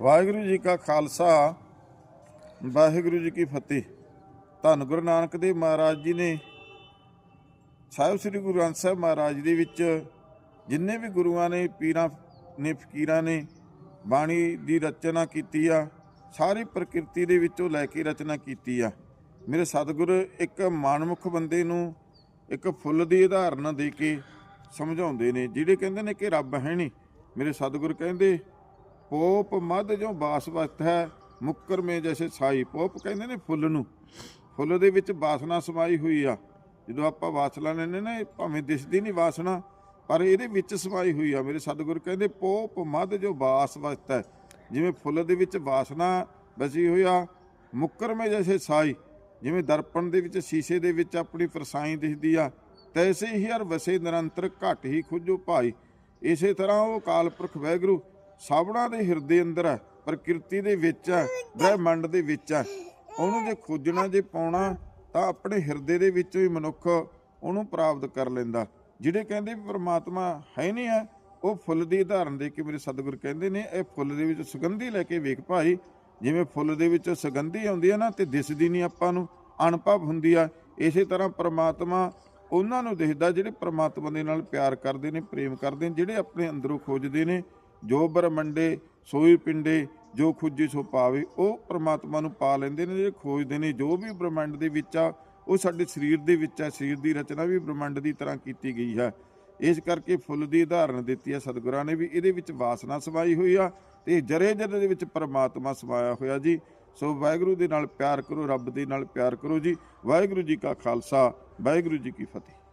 ਵਾਹਿਗੁਰੂ ਜੀ ਕਾ ਖਾਲਸਾ, ਵਾਹਿਗੁਰੂ ਜੀ ਕੀ ਫਤਿਹ। ਧੰਨ ਗੁਰੂ ਨਾਨਕ ਦੇਵ ਮਹਾਰਾਜ ਜੀ ਨੇ ਸਾਹਿਬ ਸ੍ਰੀ ਗੁਰੂ ਗ੍ਰੰਥ ਸਾਹਿਬ ਮਹਾਰਾਜ ਦੇ ਵਿੱਚ ਜਿੰਨੇ ਵੀ ਗੁਰੂਆਂ ਨੇ, ਪੀਰਾਂ ਨੇ, ਫਕੀਰਾਂ ਨੇ ਬਾਣੀ ਦੀ ਰਚਨਾ ਕੀਤੀ ਆ, ਸਾਰੀ ਪ੍ਰਕਿਰਤੀ ਦੇ ਵਿੱਚੋਂ ਲੈ ਕੇ ਰਚਨਾ ਕੀਤੀ ਆ। ਮੇਰੇ ਸਤਿਗੁਰ, ਇੱਕ ਮਨਮੁਖ ਬੰਦੇ ਨੂੰ ਇੱਕ ਫੁੱਲ ਦੀ ਉਦਾਹਰਨ ਦੇ ਕੇ ਸਮਝਾਉਂਦੇ ਨੇ, ਜਿਹੜੇ ਕਹਿੰਦੇ ਨੇ ਕਿ ਰੱਬ ਹੈ ਨਹੀਂ। ਮੇਰੇ ਸਤਿਗੁਰ ਕਹਿੰਦੇ ਪੋਪ ਮਦ ਜੋ ਬਾਸਵਕਤ ਹੈ, ਮੁੱਕਰ ਮੇ ਜੈਸੇ ਸਾਈ ਪੋਪ ਕਹਿੰਦੇ ਨੇ ਫੁੱਲ ਨੂੰ। ਫੁੱਲ ਦੇ ਵਿੱਚ ਬਾਸਨਾ ਸਮਾਈ ਹੋਈ ਆ। ਜਦੋਂ ਆਪਾਂ ਵਾਸਲਾ ਲੈਂਦੇ ਨਾ, ਭਾਵੇਂ ਦਿਸਦੀ ਨਹੀਂ ਵਾਸਨਾ, ਪਰ ਇਹਦੇ ਵਿੱਚ ਸਮਾਈ ਹੋਈ ਆ। ਮੇਰੇ ਸਤਿਗੁਰ ਕਹਿੰਦੇ, ਪੋਪ ਮਦ ਜੋ ਬਾਸ ਵਸਤ ਹੈ, ਜਿਵੇਂ ਫੁੱਲ ਦੇ ਵਿੱਚ ਵਾਸਨਾ ਬਸੀ ਹੋਈ ਆ, ਮੁੱਕਰ ਮੇ ਜੈਸੇ ਸਾਈ ਜਿਵੇਂ ਦਰਪਣ ਦੇ ਵਿੱਚ, ਸ਼ੀਸ਼ੇ ਦੇ ਵਿੱਚ ਆਪਣੀ ਫਰਸਾਈ ਦਿਖਦੀ ਆ, ਤੈਸੇ ਹੀ ਹਰ ਵਸੇ ਨਿਰੰਤਰ ਘਟ ਹੀ ਖੁੱਜੋ ਭਾਈ। ਇਸੇ ਤਰ੍ਹਾਂ ਉਹ ਕਾਲ ਪੁਰਖ ਵੈਗਰੂ ਸਭਨਾ ਦੇ ਹਿਰਦੇ ਅੰਦਰ ਹੈ ਪ੍ਰਕਿਰਤੀ ਦੇ ਵਿੱਚ ਹੈ ਬ੍ਰਹਿਮੰਡ ਦੇ ਵਿੱਚ ਹੈ ਉਹਨੂੰ ਜੇ ਖੋਜਣਾ, ਜੇ ਪਾਉਣਾ, ਤਾਂ ਆਪਣੇ ਹਿਰਦੇ ਦੇ ਵਿੱਚੋਂ ਹੀ ਮਨੁੱਖ ਉਹਨੂੰ ਪ੍ਰਾਪਤ ਕਰ ਲੈਂਦਾ। ਜਿਹੜੇ ਕਹਿੰਦੇ ਵੀ ਪ੍ਰਮਾਤਮਾ ਹੈ ਨਹੀਂ ਹੈ ਉਹ ਫੁੱਲ ਦੀ ਉਦਾਹਰਨ ਦੇ ਕੇ ਮੇਰੇ ਸਤਿਗੁਰ ਕਹਿੰਦੇ ਨੇ, ਇਹ ਫੁੱਲ ਦੇ ਵਿੱਚ ਸੁਗੰਧੀ ਲੈ ਕੇ ਵੇਖ ਭਾਈ, ਜਿਵੇਂ ਫੁੱਲ ਦੇ ਵਿੱਚ ਸੁਗੰਧੀ ਆਉਂਦੀ ਹੈ ਨਾ ਤੇ ਦਿਸਦੀ ਨਹੀਂ ਆਪਾਂ ਨੂੰ, ਅਣਭਵ ਹੁੰਦੀ ਆ। ਇਸੇ ਤਰ੍ਹਾਂ ਪ੍ਰਮਾਤਮਾ ਉਹਨਾਂ ਨੂੰ ਦਿਖਦਾ ਜਿਹੜੇ ਪਰਮਾਤਮਾ ਦੇ ਨਾਲ ਪਿਆਰ ਕਰਦੇ ਨੇ, ਪ੍ਰੇਮ ਕਰਦੇ ਨੇ, ਜਿਹੜੇ ਆਪਣੇ ਅੰਦਰੋਂ ਖੋਜਦੇ ਨੇ। ਜੋ ਬ੍ਰਹਮੰਡੇ ਸੋਈ ਪਿੰਡੇ, ਜੋ ਖੁੱਜੀ ਸੋ ਪਾਵੇ, ਉਹ ਪ੍ਰਮਾਤਮਾ ਨੂੰ ਪਾ ਲੈਂਦੇ ਨੇ, ਜਿਹੜੇ ਖੋਜਦੇ ਨੇ, ਜੋ ਵੀ ਬ੍ਰਹਮੰਡ ਦੇ ਵਿੱਚ ਆ, ਉਹ ਸਾਡੇ ਸਰੀਰ ਦੇ ਵਿੱਚ ਆ, ਸਰੀਰ ਦੀ ਰਚਨਾ ਵੀ ਬ੍ਰਹਮੰਡ ਦੀ ਤਰ੍ਹਾਂ ਕੀਤੀ ਗਈ ਹੈ। ਇਸ ਕਰਕੇ ਫੁੱਲ ਦੀ ਉਦਾਹਰਨ ਦਿੱਤੀ ਹੈ ਸਤਿਗੁਰਾਂ ਨੇ ਵੀ ਇਹਦੇ ਵਿੱਚ ਵਾਸਨਾ ਸਮਾਈ ਹੋਈ ਆ ਤੇ ਜਰੇ ਜਰੇ ਦੇ ਵਿੱਚ ਪਰਮਾਤਮਾ ਸਮਾਇਆ ਹੋਇਆ ਜੀ। ਸੋ ਵਾਹਿਗੁਰੂ ਦੇ ਨਾਲ ਪਿਆਰ ਕਰੋ, ਰੱਬ ਦੇ ਨਾਲ ਪਿਆਰ ਕਰੋ ਜੀ। ਵਾਹਿਗੁਰੂ ਜੀ ਕਾ ਖਾਲਸਾ, ਵਾਹਿਗੁਰੂ ਜੀ ਕੀ ਫਤਿਹ।